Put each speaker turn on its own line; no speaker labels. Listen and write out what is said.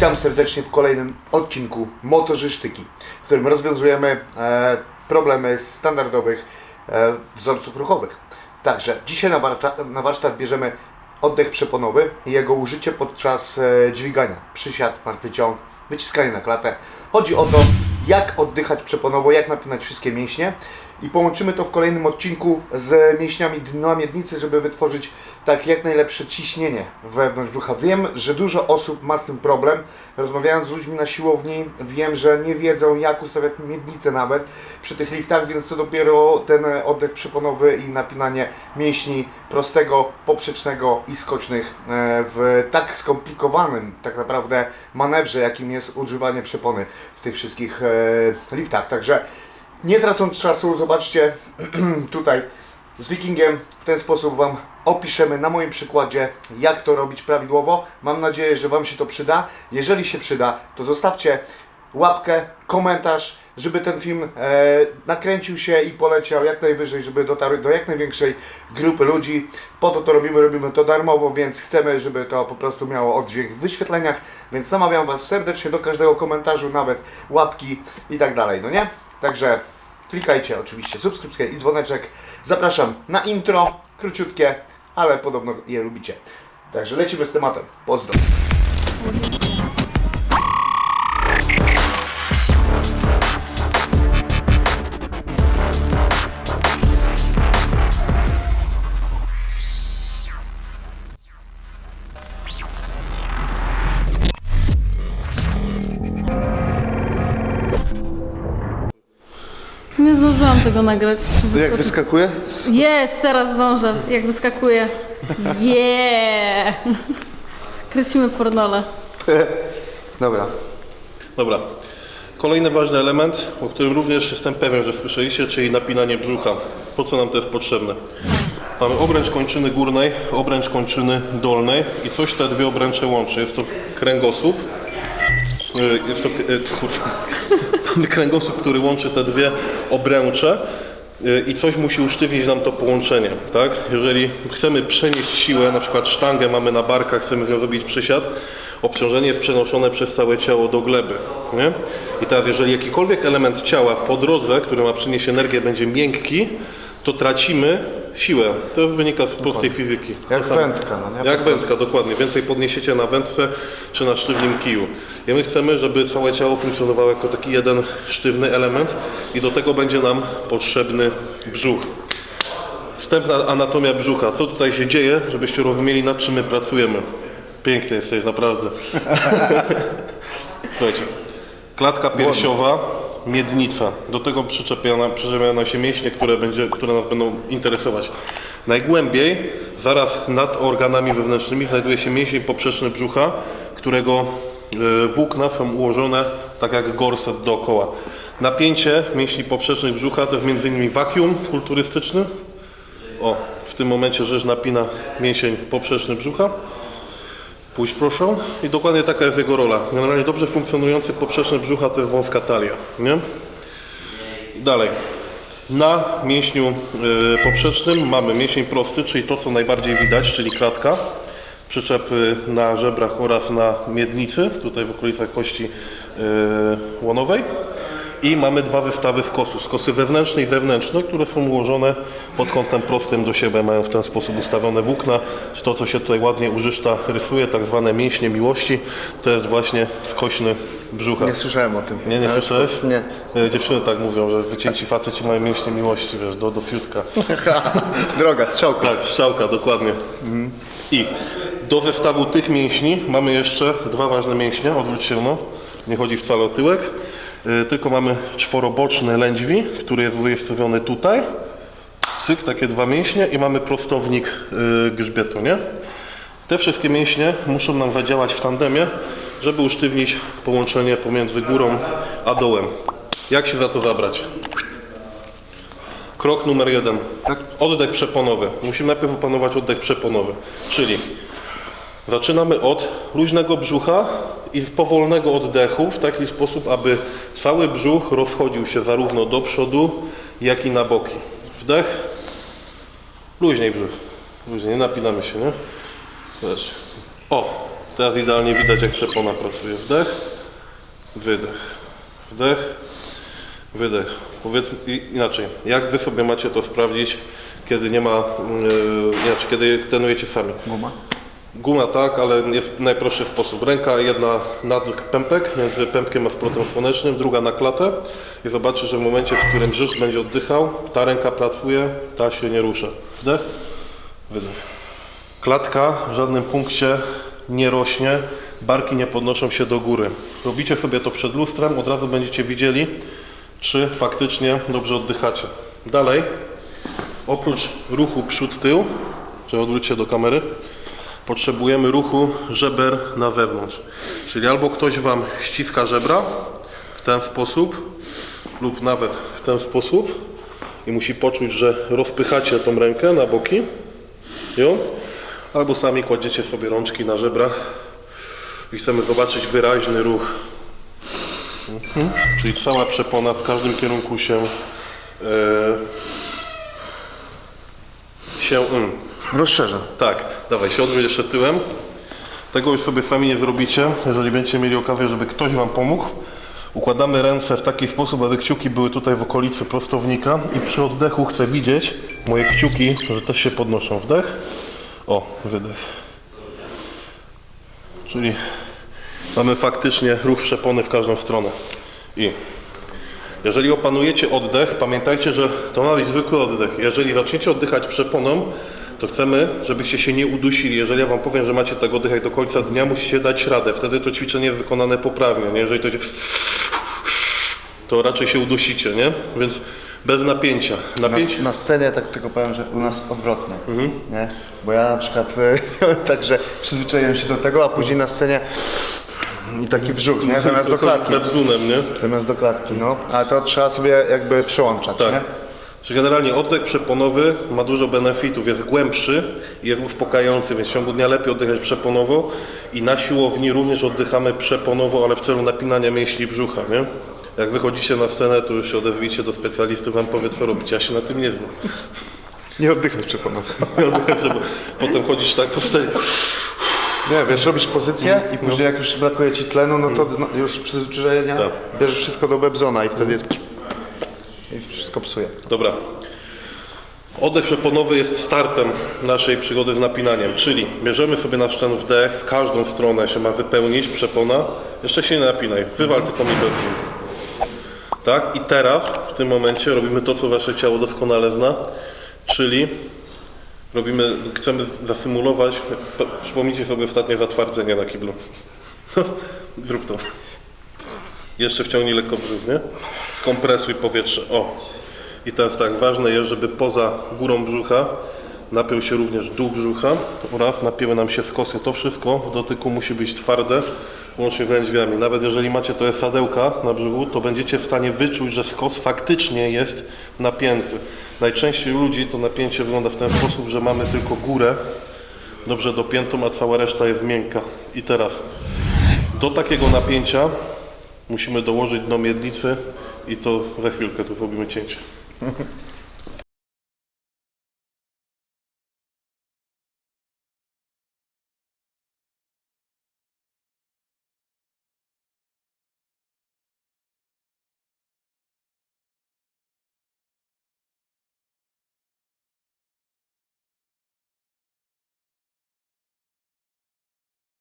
Witam serdecznie w kolejnym odcinku Motorzysztyki, w którym rozwiązujemy e, problemy standardowych e, wzorców ruchowych. Także dzisiaj na, warta, na warsztat bierzemy oddech przeponowy i jego użycie podczas e, dźwigania. Przysiad, martwy ciąg, wyciskanie na klatę. Chodzi o to, jak oddychać przeponowo, jak napinać wszystkie mięśnie i połączymy to w kolejnym odcinku z mięśniami dna miednicy, żeby wytworzyć tak jak najlepsze ciśnienie wewnątrz brzucha. Wiem, że dużo osób ma z tym problem. Rozmawiając z ludźmi na siłowni, wiem, że nie wiedzą jak ustawiać miednicę nawet przy tych liftach, więc co dopiero ten oddech przeponowy i napinanie mięśni prostego, poprzecznego i skocznych e, w tak skomplikowanym tak naprawdę manewrze, jakim jest używanie przepony w tych wszystkich e, liftach. Także nie tracąc czasu, zobaczcie tutaj z Wikingiem w ten sposób Wam opiszemy na moim przykładzie, jak to robić prawidłowo. Mam nadzieję, że Wam się to przyda. Jeżeli się przyda, to zostawcie łapkę, komentarz, żeby ten film e, nakręcił się i poleciał jak najwyżej, żeby dotarł do jak największej grupy ludzi. Po to to robimy, robimy to darmowo, więc chcemy, żeby to po prostu miało oddźwięk w wyświetleniach, więc namawiam Was serdecznie do każdego komentarzu, nawet łapki i tak dalej, no nie? Także klikajcie oczywiście subskrypcję i dzwoneczek. Zapraszam na intro, króciutkie, ale podobno je lubicie. Także lecimy z tematem. Pozdro.
Tego nagrać.
Jak wyskakuje?
Jest, teraz zdążę, jak wyskakuje. Yeah! Kręcimy pornole.
Dobra.
Dobra. Kolejny ważny element, o którym również jestem pewien, że słyszeliście, czyli napinanie brzucha. Po co nam to jest potrzebne? Mamy obręcz kończyny górnej, obręcz kończyny dolnej i coś te dwie obręcze łączy. Jest to kręgosłup. Y, Jest to y, kurwa. Mamy kręgosłup, który łączy te dwie obręcze y, i coś musi usztywnić nam to połączenie, tak? Jeżeli chcemy przenieść siłę, na przykład sztangę mamy na barkach, chcemy z nią zrobić przysiad, obciążenie jest przenoszone przez całe ciało do gleby, nie? I teraz jeżeli jakikolwiek element ciała po drodze, który ma przynieść energię, będzie miękki, to tracimy siłę. To wynika z prostej fizyki.
Jak wędka, no nie?
Jak wędka, dokładnie. Więcej podniesiecie na wędce czy na sztywnym kiju. I my chcemy, żeby całe ciało funkcjonowało jako taki jeden sztywny element i do tego będzie nam potrzebny brzuch. Wstępna anatomia brzucha. Co tutaj się dzieje, żebyście rozumieli, nad czym my pracujemy. Piękny jesteś, naprawdę. Słuchajcie. Klatka piersiowa, miednica. Do tego przyczepiana, przyczepiane się mięśnie, które, będzie, które nas będą interesować. Najgłębiej, zaraz nad organami wewnętrznymi, znajduje się mięsień poprzeczny brzucha, którego e, włókna są ułożone tak jak gorset dookoła. Napięcie mięśni poprzecznych brzucha to jest m.in. wakium kulturystyczny. O, w tym momencie rzecz napina mięsień poprzeczny brzucha. Pójść proszę. I dokładnie taka jest jego rola. Generalnie dobrze funkcjonujący poprzeczny brzucha to jest wąska talia. Nie? Dalej. Na mięśniu y, poprzecznym mamy mięsień prosty, czyli to co najbardziej widać, czyli kratka. Przyczepy na żebrach oraz na miednicy, tutaj w okolicach kości y, łonowej. I mamy dwa wystawy skosów, skosy wewnętrzne i wewnętrzne, które są ułożone pod kątem prostym do siebie, mają w ten sposób ustawione włókna. To, co się tutaj ładnie użyszcza rysuje, tak zwane mięśnie miłości, to jest właśnie skośny brzucha.
Nie słyszałem o tym.
Nie, nie
Ale
słyszałeś?
Nie.
E, Dziewczyny tak mówią, że wycięci faceci mają mięśnie miłości, wiesz, do, do fiutka.
Droga, strzałka.
Tak, strzałka, dokładnie. I do zestawu tych mięśni mamy jeszcze dwa ważne mięśnie, odwróć się no, nie chodzi wcale o tyłek, tylko mamy czworoboczny lędźwi, który jest umiejscowiony tutaj, cyk, takie dwa mięśnie i mamy prostownik y, grzbietu, nie? Te wszystkie mięśnie muszą nam zadziałać w tandemie, żeby usztywnić połączenie pomiędzy górą a dołem. Jak się za to zabrać? Krok numer jeden. Oddech przeponowy. Musimy najpierw opanować oddech przeponowy. Czyli zaczynamy od luźnego brzucha i powolnego oddechu w taki sposób, aby cały brzuch rozchodził się zarówno do przodu, jak i na boki. Wdech. Luźniej brzuch. Luźniej, nie napinamy się, nie? Wiesz. O, Teraz idealnie widać jak przepona pracuje. Wdech, wydech, wdech, wydech. Powiedzmy inaczej, jak wy sobie macie to sprawdzić, kiedy nie ma, yy, inaczej, kiedy trenujecie sami?
Guma?
Guma tak, ale w najprostszy sposób. Ręka jedna nad pępek, między pępkiem a splotem słonecznym, druga na klatę i zobaczysz, że w momencie, w którym brzuch będzie oddychał, ta ręka pracuje, ta się nie rusza. Wdech, wydech. Klatka w żadnym punkcie nie rośnie, barki nie podnoszą się do góry. Robicie sobie to przed lustrem, od razu będziecie widzieli, czy faktycznie dobrze oddychacie. Dalej, oprócz ruchu przód-tył, czy się do kamery, potrzebujemy ruchu żeber na wewnątrz. Czyli albo ktoś Wam ściska żebra w ten sposób, lub nawet w ten sposób i musi poczuć, że rozpychacie tą rękę na boki, ją, albo sami kładziecie sobie rączki na żebrach i chcemy zobaczyć wyraźny ruch. Mhm. Czyli cała przepona w każdym kierunku się e, się mm,
Rozszerza.
tak, dawaj się odwróć jeszcze tyłem. Tego już sobie sami nie zrobicie, jeżeli będziecie mieli okazję, żeby ktoś Wam pomógł. Układamy ręce w taki sposób, aby kciuki były tutaj w okolicy prostownika i przy oddechu chcę widzieć moje kciuki, że też się podnoszą. Wdech, o, wydech. Czyli mamy faktycznie ruch przepony w każdą stronę. I jeżeli opanujecie oddech, pamiętajcie, że to ma być zwykły oddech. Jeżeli zaczniecie oddychać przeponą, to chcemy, żebyście się nie udusili. Jeżeli ja Wam powiem, że macie tak oddychać do końca dnia, musicie dać radę. Wtedy to ćwiczenie wykonane poprawnie. Nie? Jeżeli to to raczej się udusicie, nie? Więc bez napięcia.
Na,
Napięcie...
na scenie tak tylko powiem, że u nas odwrotnie.
Mhm.
Nie? Bo ja na przykład także przyzwyczaiłem się do tego, a później na scenie i taki brzuch, nie? Zamiast do klatki.
Bebzunem, nie?
Zamiast do klatki, no. Ale to trzeba sobie jakby przełączać,
Tak.
nie?
Czyli generalnie oddech przeponowy ma dużo benefitów, jest głębszy, jest uspokajający, więc w ciągu dnia lepiej oddychać przeponowo i na siłowni również oddychamy przeponowo, ale w celu napinania mięśni brzucha, nie? Jak wychodzicie na scenę, to już się odezwijcie do specjalisty, wam powie co robić. Ja się na tym nie znam.
Nie oddychać przeponowo.
Potem chodzisz tak po scenie.
Nie, wiesz, robisz pozycję i później jak już brakuje ci tlenu, no to no, już przyzwyczajenia
Tak.
bierzesz wszystko do Bebzona i wtedy jest... I wszystko psuje.
Dobra. Oddech przeponowy jest startem naszej przygody z napinaniem, czyli bierzemy sobie nasz ten wdech, w każdą stronę się ma wypełnić przepona, jeszcze się nie napinaj, wywal tylko mi benzyn. Tak? I teraz, w tym momencie robimy to, co wasze ciało doskonale zna, czyli robimy, chcemy zasymulować, przypomnijcie sobie ostatnie zatwardzenie na kiblu. Zrób to. Jeszcze wciągnij lekko brzuch, nie? Skompresuj powietrze. O. I teraz tak, ważne jest, żeby poza górą brzucha napiął się również dół brzucha oraz napięły nam się skosy. To wszystko w dotyku musi być twarde, łącznie z lędźwiami. Nawet jeżeli macie to sadełka na brzuchu, to będziecie w stanie wyczuć, że skos faktycznie jest napięty. Najczęściej u ludzi to napięcie wygląda w ten sposób, że mamy tylko górę dobrze dopiętą, a cała reszta jest miękka. I teraz do takiego napięcia musimy dołożyć dno miednicy i to za chwilkę tu zrobimy cięcie.